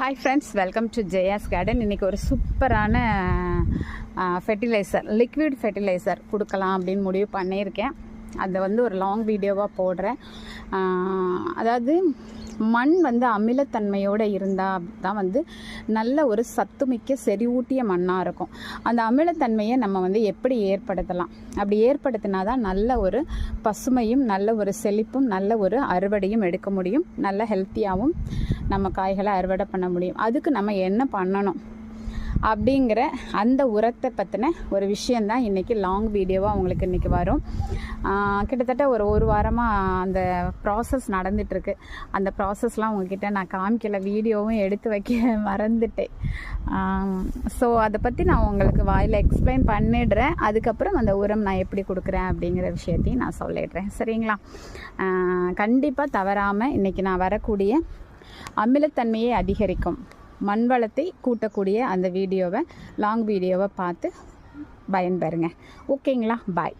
Hi friends welcome to Jaya's garden இன்றைக்கி ஒரு சூப்பரான ஃபெர்டிலைசர் லிக்விட் ஃபெர்டிலைசர் கொடுக்கலாம் அப்படின்னு முடிவு பண்ணியிருக்கேன். அதை வந்து ஒரு லாங் வீடியோவாக போடுறேன். அதாவது மண் வந்து அமிலத்தன்மையோடு இருந்தால் தான் வந்து நல்ல ஒரு சத்துமிக்க செறிவூட்டிய மண்ணாக இருக்கும். அந்த அமிலத்தன்மையை நம்ம வந்து எப்படி ஏற்படுத்தலாம்? அப்படி ஏற்படுத்தினா தான் நல்ல ஒரு பசுமையும் நல்ல ஒரு செழிப்பும் நல்ல ஒரு அறுவடையும் எடுக்க முடியும். நல்ல ஹெல்த்தியாகவும் நம்ம காய்களை அறுவடை பண்ண முடியும். அதுக்கு நம்ம என்ன பண்ணணும்? அப்படிங்கிற அந்த உரத்தை பற்றின ஒரு விஷயந்தான் இன்றைக்கி லாங் வீடியோவாக உங்களுக்கு இன்றைக்கி வரும். கிட்டத்தட்ட ஒரு ஒரு வாரமாக அந்த ப்ராசஸ் நடந்துகிட்ருக்கு அந்த ப்ராசஸ்லாம் உங்ககிட்ட நான் காமிக்கல வீடியோவும் எடுத்து வைக்க மறந்துட்டேன். ஸோ அதை பற்றி நான் உங்களுக்கு வாயில் எக்ஸ்பிளைன் பண்ணிடுறேன். அதுக்கப்புறம் அந்த உரம் நான் எப்படி கொடுக்குறேன் அப்படிங்கிற விஷயத்தையும் நான் சொல்லிடுறேன். சரிங்களா? கண்டிப்பாக தவறாமல் இன்றைக்கி நான் வரக்கூடிய அமிலத்தன்மையை அதிகரிக்கும். மண் வளத்தை கூட்டக்கூடிய அந்த வீடியோவை லாங் வீடியோவை பார்த்து பயன்பெறுங்க ஓகேங்களா? பாய்